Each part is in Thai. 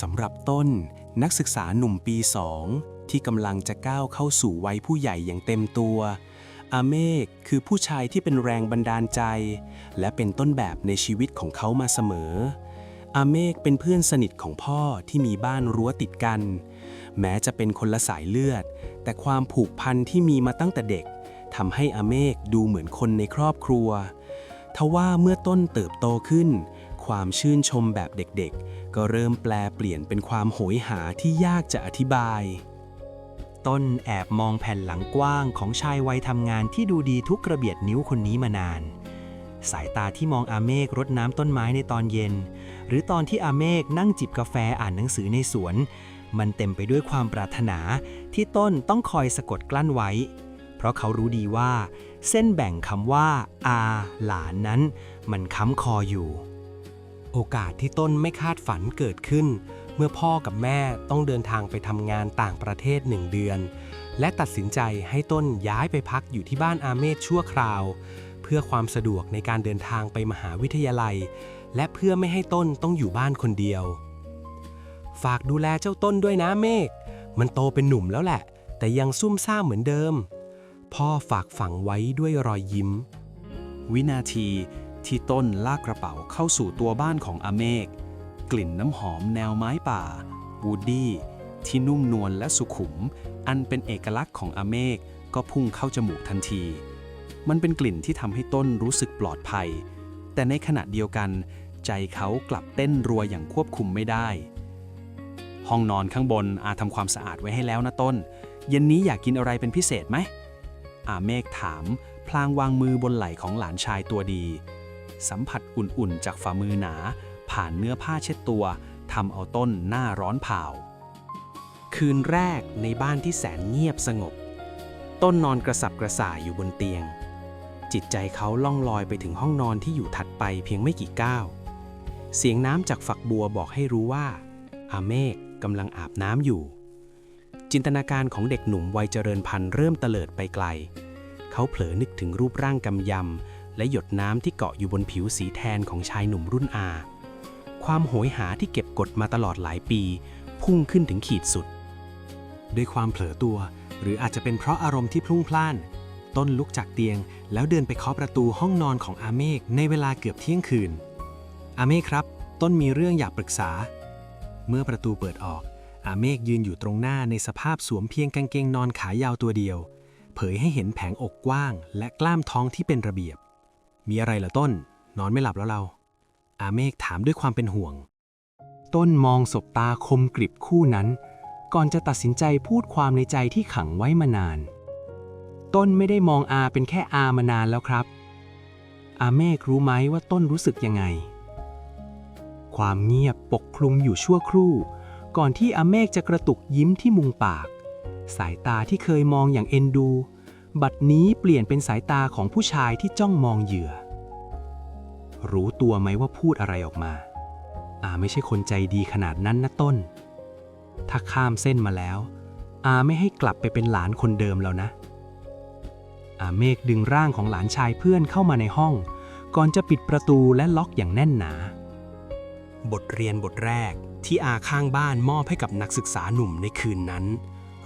สำหรับต้นนักศึกษาหนุ่มปีสองที่กำลังจะก้าวเข้าสู่วัยผู้ใหญ่อย่างเต็มตัว อาเมฆคือผู้ชายที่เป็นแรงบันดาลใจ และเป็นต้นแบบในชีวิตของเขามาเสมอ อาเมฆเป็นเพื่อนสนิทของพ่อที่มีบ้านรั้วติดกัน แม้จะเป็นคนละสายเลือด แต่ความผูกพันที่มีมาตั้งแต่เด็กทำให้อาเมฆดูเหมือนคนในครอบครัวทว่าเมื่อต้นเติบโตขึ้น ความชื่นชมแบบเด็กๆ ก็เริ่มแปลเปลี่ยนเป็นความโหยหาที่ยากจะอธิบาย ต้นแอบมองแผ่นหลังกว้างของชายวัยทำงานที่ดูดีทุกกระเบียดนิ้วคนนี้มานาน สายตาที่มองอาเมฆรดน้ำต้นไม้ในตอนเย็น หรือตอนที่อาเมฆนั่งจิบกาแฟอ่านหนังสือในสวน มันเต็มไปด้วยความปรารถนาที่ต้นต้องคอยสะกดกลั้นไว้ เพราะเขารู้ดีว่า เส้นแบ่งคำว่า อา หลานนั้น มันค้ำคออยู่ โอกาสที่ต้นไม่คาดฝันเกิดขึ้น เมื่อพ่อกับแม่ต้องเดินทางไปทำงานต่างประเทศหนึ่งเดือน และตัดสินใจให้ต้นย้ายไปพักอยู่ที่บ้านอาเมธชั่วคราว เพื่อความสะดวกในการเดินทางไปมหาวิทยาลัย และเพื่อไม่ให้ต้นต้องอยู่บ้านคนเดียว ฝากดูแลเจ้าต้นด้วยนะเมฆมันโตเป็นหนุ่มแล้วแหละ แต่ยังซุ่มซ่ามเหมือนเดิม พ่อฝากฝังไว้ด้วยรอยยิ้ม วินาที ที่ต้นลากกระเป๋าเข้าสู่ตัวบ้านของอาเมฆกลิ่นน้ำหอมแนวไม้ป่า วูดดี้ ที่นุ่มนวลและสุขุม อันเป็นเอกลักษณ์ของอาเมฆก็พุ่งเข้าจมูกทันที มันเป็นกลิ่นที่ทำให้ต้นรู้สึกปลอดภัย แต่ในขณะเดียวกัน ใจเขากลับเต้นรัวอย่างควบคุมไม่ได้ ห้องนอนข้างบนอาทำความสะอาดไว้ให้แล้วนะต้น เย็นนี้อยากกินอะไรเป็นพิเศษไหมอาเมฆถาม พลางวางมือบนไหล่ของหลานชายตัวดี สัมผัสอุ่นๆ จากฝ่ามือหนา ผ่านเนื้อผ้าเช็ดตัวทำเอาต้นหน้าร้อนเผาคืนแรกในบ้านที่แสนเงียบสงบ ต้นนอนกระสับกระส่ายอยู่บนเตียง จิตใจเขาล่องลอยไปถึงห้องนอนที่อยู่ถัดไปเพียงไม่กี่ก้าว เสียงน้ำจากฝักบัวบอกให้รู้ว่า อาเมฆกำลังอาบน้ำอยู่ จินตนาการของเด็กหนุ่มวัยเจริญพันธุ์เริ่มเตลิดไปไกล เขาเผลอนึกถึงรูปร่างกำยำ และหยดน้ำที่เกาะอยู่บนผิวสีแทนของชายหนุ่มรุ่นอา ความโหยหาที่เก็บกดมาตลอดหลายปี พุ่งขึ้นถึงขีดสุด ด้วยความเผลอตัว หรืออาจจะเป็นเพราะอารมณ์ที่พลุ่งพล่าน ต้นลุกจากเตียง แล้วเดินไปเคาะประตูห้องนอนของอาเมฆในเวลาเกือบเที่ยงคืน อาเมฆครับ ต้นมีเรื่องอยากปรึกษา เมื่อประตูเปิดออก อาเมฆยืนอยู่ตรงหน้าในสภาพสวมเพียงกางเกงนอนขายาวตัวเดียว เผยให้เห็นแผงอกกว้าง และกล้ามท้องที่เป็นระเบียบ มีอะไรเหรอต้น นอนไม่หลับแล้วเรา อาเมฆถามด้วยความเป็นห่วง ต้นมองสบตาคมกริบคู่นั้น ก่อนจะตัดสินใจพูดความในใจที่ขังไว้มานาน ต้นไม่ได้มองอาเป็นแค่อามานานแล้วครับ อาเมฆรู้ไหมว่าต้นรู้สึกยังไง ความเงียบปกคลุมอยู่ชั่วครู่ ก่อนที่อาเมฆจะกระตุกยิ้มที่มุมปาก สายตาที่เคยมองอย่างเอ็นดู บัดนี้เปลี่ยนเป็นสายตาของผู้ชายที่จ้องมองเหยื่อ รู้ตัวไหมว่าพูดอะไรออกมา อาไม่ใช่คนใจดีขนาดนั้นนะต้น ถ้าข้ามเส้นมาแล้ว อาไม่ให้กลับไปเป็นหลานคนเดิมแล้วนะ อาเมฆดึงร่างของหลานชายเพื่อนเข้ามาในห้อง ก่อนจะปิดประตูและล็อกอย่างแน่นหนา บทเรียนบทแรกที่อาข้างบ้านมอบให้กับนักศึกษาหนุ่มในคืนนั้น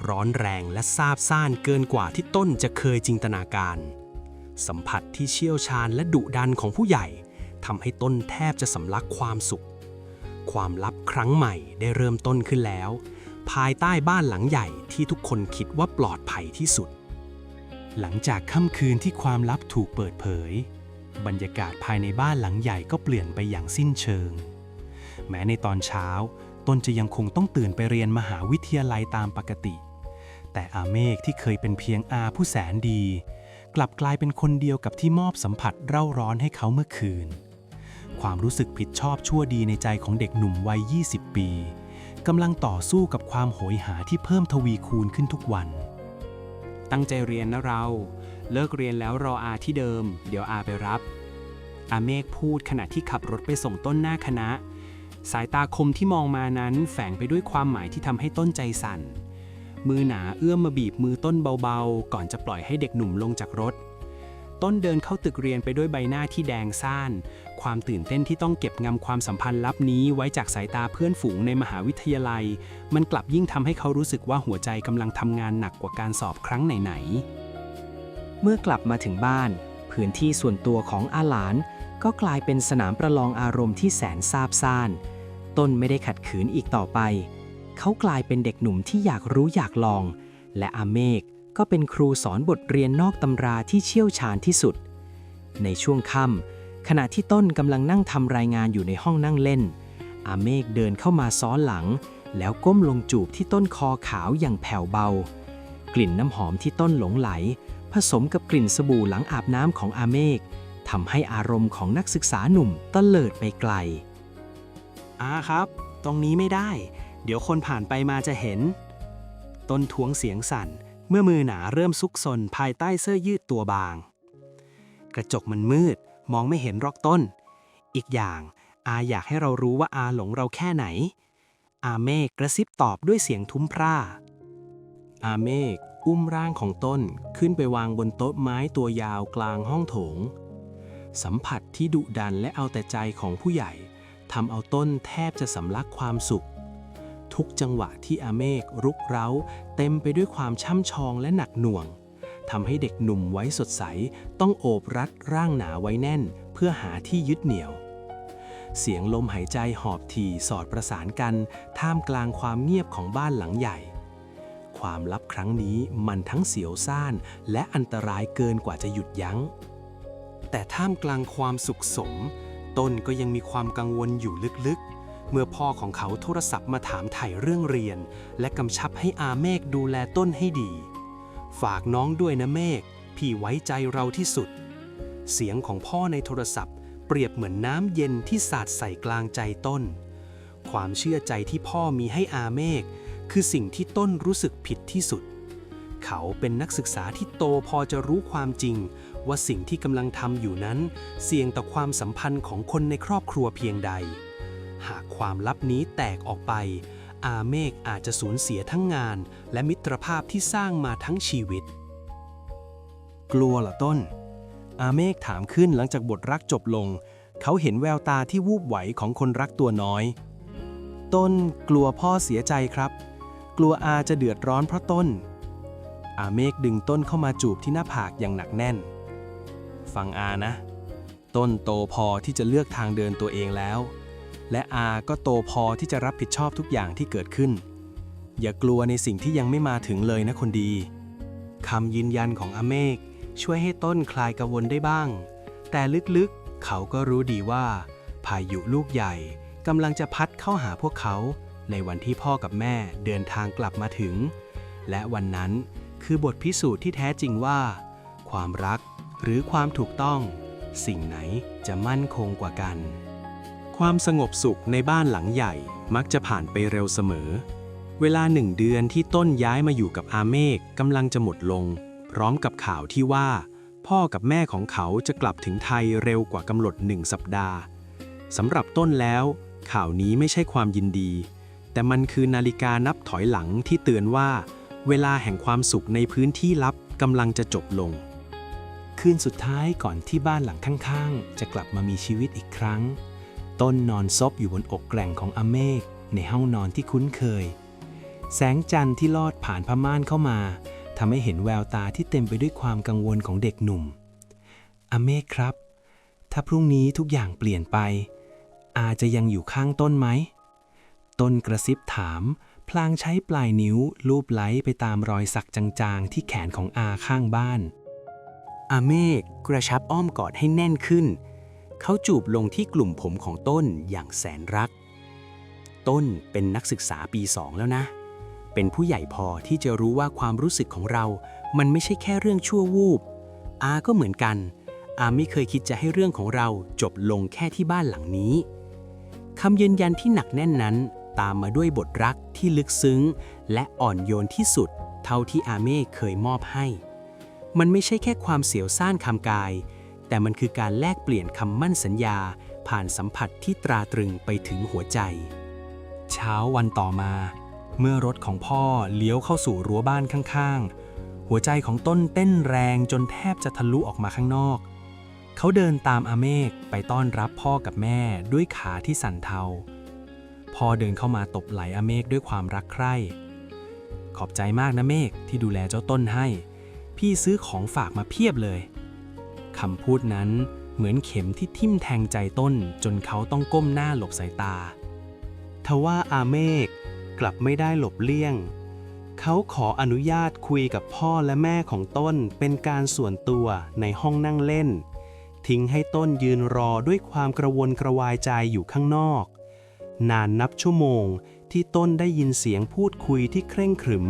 ร้อนแรงและซาบซ่านเกินกว่าที่ต้นจะเคยจินตนาการ สัมผัสที่เชี่ยวชาญและดุดันของผู้ใหญ่ทำให้ต้นแทบจะสำลักความสุข ความลับครั้งใหม่ได้เริ่มต้นขึ้นแล้ว ภายใต้บ้านหลังใหญ่ที่ทุกคนคิดว่าปลอดภัยที่สุด หลังจากค่ำคืนที่ความลับถูกเปิดเผย บรรยากาศภายในบ้านหลังใหญ่ก็เปลี่ยนไปอย่างสิ้นเชิง แม้ในตอนเช้า ต้นจะยังคงต้องตื่นไปเรียนมหาวิทยาลัยตามปกติ แต่อาเมฆที่เคยเป็นเพียงอาผู้แสนดี กลับกลายเป็นคนเดียวกับที่มอบสัมผัสเร่าร้อนให้เขาเมื่อคืน ความรู้สึกผิดชอบชั่วดีในใจของเด็กหนุ่มวัย 20 ปีกำลังต่อสู้กับความโหยหาที่เพิ่มทวีคูณขึ้นทุกวัน ตั้งใจเรียนนะเรา เลิกเรียนแล้วรออาที่เดิม เดี๋ยวอาไปรับ อาเมฆพูดขณะที่ขับรถไปส่งต้นหน้าคณะ สายตาคมที่มองมานั้นแฝงไปด้วยความหมายที่ทำให้ต้นใจสั่น มือหนาเอื้อมมาบีบมือต้นเบาๆ ก่อนจะปล่อยให้เด็กหนุ่มลงจากรถ ต้นเดินเข้าตึกเรียนไปด้วยใบหน้าที่แดงซ่าน ความตื่นเต้นที่ต้องเก็บงำความสัมพันธ์ลับนี้ไว้จากสายตาเพื่อนฝูงในมหาวิทยาลัย มันกลับยิ่งทำให้เขารู้สึกว่าหัวใจกำลังทำงานหนักกว่าการสอบครั้งไหนๆ เมื่อกลับมาถึงบ้าน พื้นที่ส่วนตัวของอาหลาน ก็กลายเป็นสนามประลองอารมณ์ที่แสนซาบซ่าน ต้นไม่ได้ขัดขืนอีกต่อไป เขากลายเป็นเด็กหนุ่มที่อยากรู้อยากลอง และอาเมกก็เป็นครูสอนบทเรียนนอกตำราที่เชี่ยวชาญที่สุด ในช่วงค่ำขณะที่ต้นกำลังนั่งทำรายงานอยู่ในห้องนั่งเล่น อาเมกเดินเข้ามาซ้อนหลัง แล้วก้มลงจูบที่ต้นคอขาวอย่างแผ่วเบา กลิ่นน้ำหอมที่ต้นหลงไหล ผสมกับกลิ่นสบู่หลังอาบน้ำของอาเมกทำให้อารมณ์ของนักศึกษาหนุ่มเตลิดไปไกลอาครับ ตรงนี้ไม่ได้ เดี๋ยวคนผ่านไปมาจะเห็น ต้นทวงเสียงสั่น เมื่อมือหนาเริ่มซุกซนภายใต้เสื้อยืดตัวบาง กระจกมันมืด มองไม่เห็นรอกต้น อีกอย่าง อาอยากให้เรารู้ว่าอาหลงเราแค่ไหน อาเมฆกระซิบตอบด้วยเสียงทุ้มพร่า อาเมฆอุ้มร่างของต้นขึ้นไปวางบนโต๊ะไม้ตัวยาวกลางห้องโถง สัมผัสที่ดุดันและเอาแต่ใจของผู้ใหญ่ทำเอาต้นแทบจะสำลักความสุข ทุกจังหวะที่อาเมกรุกเร้า เต็มไปด้วยความช่ำชองและหนักหน่วงทำให้เด็กหนุ่มไว้สดใส ต้องโอบรัดร่างหนาไว้แน่น เพื่อหาที่ยึดเหนี่ยว เสียงลมหายใจหอบถี่สอดประสานกัน ท่ามกลางความเงียบของบ้านหลังใหญ่ ความลับครั้งนี้มันทั้งเสียวซ่าน และอันตรายเกินกว่าจะหยุดยัง้ง แต่ท่ามกลางความสุขสม ต้นก็ยังมีความกังวลอยู่ลึก เมื่อพ่อของเขาโทรศัพท์มาถามไถ่เรื่องเรียน และกำชับให้อาเมฆดูแลต้นให้ดี ฝากน้องด้วยนะเมฆพี่ไว้ใจเราที่สุด เสียงของพ่อในโทรศัพท์ เปรียบเหมือนน้ำเย็นที่สาดใส่กลางใจต้น ความเชื่อใจที่พ่อมีให้อาเมฆคือสิ่งที่ต้นรู้สึกผิดที่สุด เขาเป็นนักศึกษาที่โตพอจะรู้ความจริง ว่าสิ่งที่กำลังทำอยู่นั้น เสี่ยงต่อความสัมพันธ์ของคนในครอบครัวเพียงใด หากความลับนี้แตกออกไป อาเมกอาจจะสูญเสียทั้งงาน และมิตรภาพที่สร้างมาทั้งชีวิต กลัวเหรอต้น อาเมกถามขึ้นหลังจากบทรักจบลง เขาเห็นแววตาที่วูบไหวของคนรักตัวน้อย ต้นกลัวพ่อเสียใจครับ กลัวอาจะเดือดร้อนเพราะต้น อาเมกดึงต้นเข้ามาจูบที่หน้าผากอย่างหนักแน่น ฟังอานะ ต้นโตพอที่จะเลือกทางเดินตัวเองแล้ว และอาก็โตพอที่จะรับผิดชอบทุกอย่างที่เกิดขึ้น อย่ากลัวในสิ่งที่ยังไม่มาถึงเลยนะคนดีคำยืนยันของอาเมกช่วยให้ต้นคลายกังวลได้บ้าง แต่ลึกๆ เขาก็รู้ดีว่า พายุลูกใหญ่กำลังจะพัดเข้าหาพวกเขา ในวันที่พ่อกับแม่เดินทางกลับมาถึง และวันนั้นคือบทพิสูจน์ที่แท้จริงว่า ความรักหรือความถูกต้อง สิ่งไหนจะมั่นคงกว่ากัน ความสงบสุขในบ้านหลังใหญ่มักจะผ่านไปเร็วเสมอ เวลาหนึ่งเดือนที่ต้นย้ายมาอยู่กับอาเมกกำลังจะหมดลง พร้อมกับข่าวที่ว่า พ่อกับแม่ของเขาจะกลับถึงไทยเร็วกว่ากำหนดหนึ่งสัปดาห์สำหรับต้นแล้ว ข่าวนี้ไม่ใช่ความยินดี แต่มันคือนาฬิกานับถอยหลังที่เตือนว่า เวลาแห่งความสุขในพื้นที่ลับกำลังจะจบลง คืนสุดท้ายก่อนที่บ้านหลังข้างๆ จะกลับมามีชีวิตอีกครั้ง ต้นนอนซบอยู่บนอกแกร่งของอเมกในห้องนอนที่คุ้นเคย แสงจันทร์ที่ลอดผ่านผ้าม่านเข้ามาทำให้เห็นแววตาที่เต็มไปด้วยความกังวลของเด็กหนุ่ม อเมกครับ ถ้าพรุ่งนี้ทุกอย่างเปลี่ยนไป อาจะยังอยู่ข้างต้นไหม ต้นกระซิบถาม พลางใช้ปลายนิ้วลูบไล้ไปตามรอยสักจางๆ ที่แขนของอาข้างบ้านอาเมกกระชับอ้อมกอดให้แน่นขึ้น เขาจูบลงที่กลุ่มผมของต้นอย่างแสนรัก ต้นเป็นนักศึกษาปีสองแล้วนะ เป็นผู้ใหญ่พอที่จะรู้ว่าความรู้สึกของเรา มันไม่ใช่แค่เรื่องชั่ววูบ อาก็เหมือนกัน อาไม่เคยคิดจะให้เรื่องของเราจบลงแค่ที่บ้านหลังนี้คำยืนยันที่หนักแน่นนั้น ตามมาด้วยบทรักที่ลึกซึ้ง และอ่อนโยนที่สุด เท่าที่อาเม่เคยมอบให้ มันไม่ใช่แค่ความเสียวซ่านคำกาย แต่มันคือการแลกเปลี่ยนคำมั่นสัญญา ผ่านสัมผัสที่ตราตรึงไปถึงหัวใจ เช้าวันต่อมา เมื่อรถของพ่อเลี้ยวเข้าสู่รั้วบ้านข้างๆ หัวใจของต้นเต้นแรงจนแทบจะทะลุออกมาข้างนอก เขาเดินตามอาเมกไปต้อนรับพ่อกับแม่ด้วยขาที่สั่นเทา พ่อเดินเข้ามาตบไหลอาเมกด้วยความรักใคร่ ขอบใจมากนะเมกที่ดูแลเจ้าต้นให้ พี่ซื้อของฝากมาเพียบเลย คำพูดนั้นเหมือนเข็มที่ทิ่มแทงใจต้นจนเขาต้องก้มหน้าหลบสายตา ทว่าอาเมกกลับไม่ได้หลบเลี่ยง เขาขออนุญาตคุยกับพ่อและแม่ของต้นเป็นการส่วนตัวในห้องนั่งเล่น ทิ้งให้ต้นยืนรอด้วยความกระวนกระวายใจอยู่ข้างนอก นานนับชั่วโมงที่ต้นได้ยินเสียงพูดคุยที่เคร่งขรึม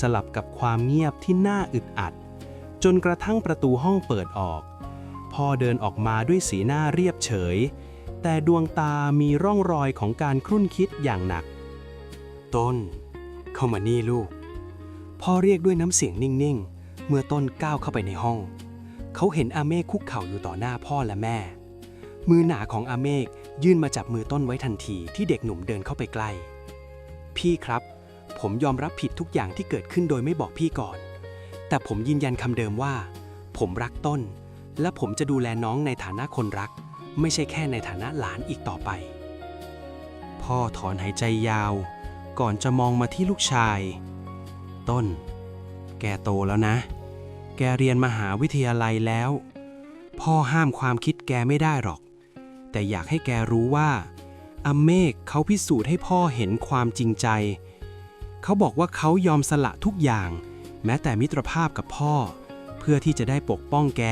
สลับกับความเงียบที่น่าอึดอัด จนกระทั่งประตูห้องเปิดออก พ่อเดินออกมาด้วยสีหน้าเรียบเฉย แต่ดวงตามีร่องรอยของการครุ่นคิดอย่างหนัก ต้น เข้ามานี่ลูก พ่อเรียกด้วยน้ำเสียงนิ่งๆ เมื่อต้นก้าวเข้าไปในห้อง เขาเห็นอาเมฆคุกเข่าอยู่ต่อหน้าพ่อและแม่ มือหนาของอาเมฆยื่นมาจับมือต้นไว้ทันทีที่เด็กหนุ่มเดินเข้าไปใกล้ พี่ครับ ผมยอมรับผิดทุกอย่างที่เกิดขึ้นโดยไม่บอกพี่ก่อน แต่ผมยืนยันคำเดิมว่า ผมรักต้น และผมจะดูแลน้องในฐานะคนรัก ไม่ใช่แค่ในฐานะหลานอีกต่อไป พ่อถอนหายใจยาว ก่อนจะมองมาที่ลูกชาย ต้น แกโตแล้วนะ แกเรียนมหาวิทยาลัยแล้ว พ่อห้ามความคิดแกไม่ได้หรอก แต่อยากให้แกรู้ว่าอเมกเขาพิสูจน์ให้พ่อเห็นความจริงใจ เขาบอกว่าเขายอมสละทุกอย่าง แม้แต่มิตรภาพกับพ่อ เพื่อที่จะได้ปกป้องแก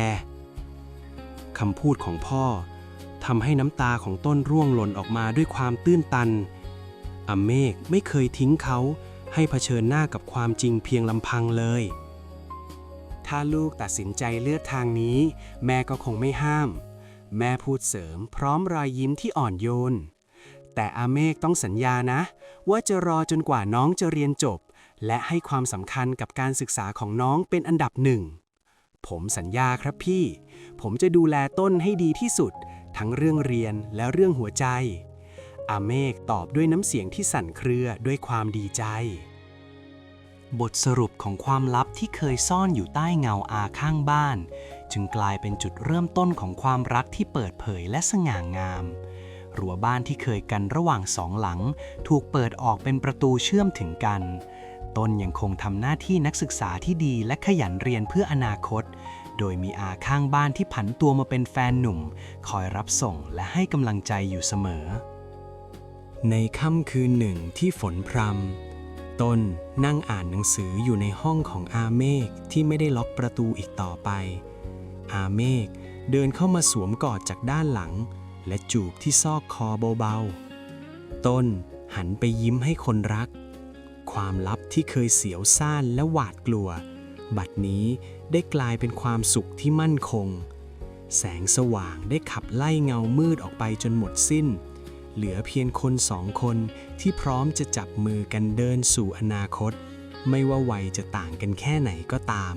คำพูดของพ่อทำให้น้ำตาของต้นร่วงหล่นออกมาด้วยความตื้นตัน อเมกไม่เคยทิ้งเขาให้เผชิญหน้ากับความจริงเพียงลำพังเลย ถ้าลูกตัดสินใจเลือกทางนี้ แม่ก็คงไม่ห้าม แม่พูดเสริมพร้อมรอยยิ้มที่อ่อนโยน แต่อาเมกต้องสัญญานะ ว่าจะรอจนกว่าน้องจะเรียนจบ และให้ความสำคัญกับการศึกษาของน้องเป็นอันดับหนึ่ง ผมสัญญาครับพี่ ผมจะดูแลต้นให้ดีที่สุด ทั้งเรื่องเรียนและเรื่องหัวใจ อาเมกตอบด้วยน้ำเสียงที่สั่นเครือด้วยความดีใจ บทสรุปของความลับที่เคยซ่อนอยู่ใต้เงาอาข้างบ้าน จึงกลายเป็นจุดเริ่มต้นของความรักที่เปิดเผยและสง่างาม รั้วบ้านที่เคยกันระหว่างสองหลัง ถูกเปิดออกเป็นประตูเชื่อมถึงกัน ต้นยังคงทำหน้าที่นักศึกษาที่ดีและขยันเรียนเพื่ออนาคต โดยมีอาข้างบ้านที่ผันตัวมาเป็นแฟนหนุ่ม คอยรับส่งและให้กำลังใจอยู่เสมอ ในค่ำคืนหนึ่งที่ฝนพรำต้นนั่งอ่านหนังสืออยู่ในห้องของอาเมกที่ไม่ได้ล็อกประตูอีกต่อไป อาเมกเดินเข้ามาสวมกอดจากด้านหลัง และจูบที่ซอกคอเบาๆ ต้นหันไปยิ้มให้คนรัก ความลับที่เคยเสียวซ่านและหวาดกลัว บัดนี้ได้กลายเป็นความสุขที่มั่นคง แสงสว่างได้ขับไล่เงามืดออกไปจนหมดสิ้น เหลือเพียงคนสองคนที่พร้อมจะจับมือกันเดินสู่อนาคต ไม่ว่าวัยจะต่างกันแค่ไหนก็ตาม